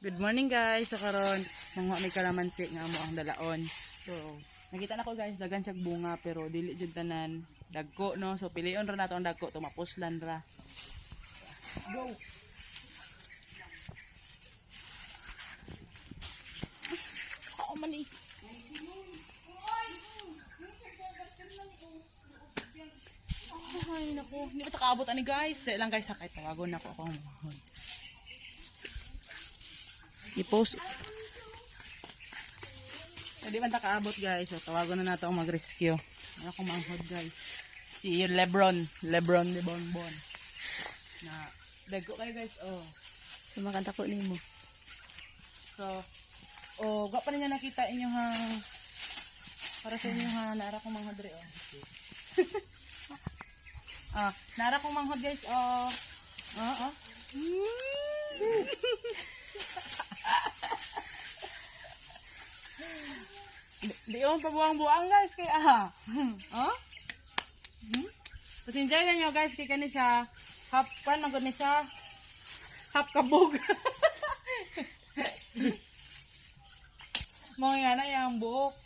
Good morning guys. So karon mga may kalamansi nga amo ang dalaon. So nakita na ko guys dagan siyag bunga pero dili jud tanan dagko no. So pilion ra nato ang dagko to mapuslan ra. Go. Sao man eh. Ay, naku. Hindi pa takaabot ani guys. Ilang guys, sakay. Tawagon na ko akong mahon. I-post. Hindi man takaabot guys. So, tawagon na nato ang mag-rescue. Ano akong manghod guys. Si Lebron. Lebron de Bonbon. Na, dago kayo guys. Oh. Sumakanta ko nimo. So, oh, gwa pa niya nakita inyo hang para sa inyo ha, naara kong manghod re, oh. ah, naara kong manghod guys, oh. Oh, oh. di yung pabuang-buang guys, kaya ah. oh? Hmm? Pasinjay na nyo guys, kaya kani siya, hap, pan, magod ni siya, hap kabog. Mga nga na yung buhok.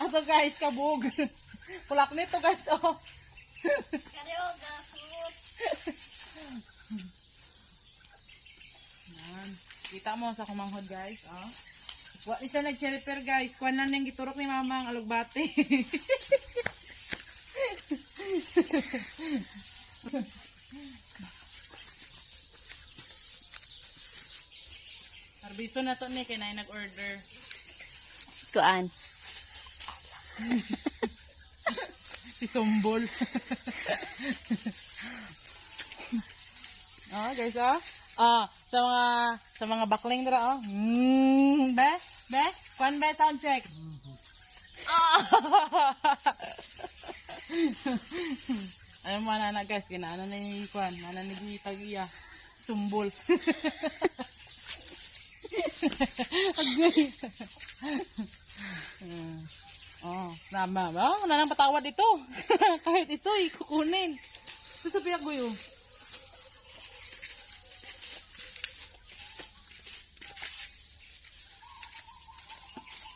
Ato guys, kabog. Kulak nito guys, oh. Yan. Kita mo sa kumanghod guys, oh. Wa isa nag-cherry guys. Kuan lang yung giturok ni mama ang alugbate. Arbiso na to ni kay na nag-order. Kuan. Si Sumbol. ah, guys, ah. Ah, sa mga sa mga bakling dira, oh. Mm, be, be, kwan be sound check. Ah. Ay mo na na guys, kinaano na ni kwan, mana ni gitag iya. Sumbol. Agay. Oh, tama ba? Wala nang patawad ito. Kahit ito, ikukunin. Ito sa piyak ko yun.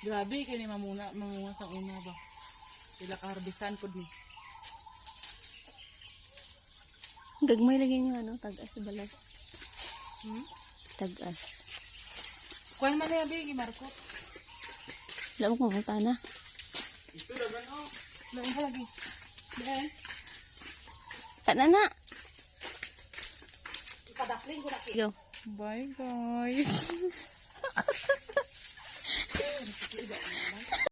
Grabe, kaya ni mamuna, mamuna sa una ba? Sila kaharbisan po ni. Gagmay lagi niyo ano, tagas sa balat. Hmm? Tagas. Kuan man na yabi, Marco. Wala mo kung na. Lain ka lagi. Dahil, Tana na. ipadakling ko na Go. Bye guys. Ano, ini kita ibu anak-anak.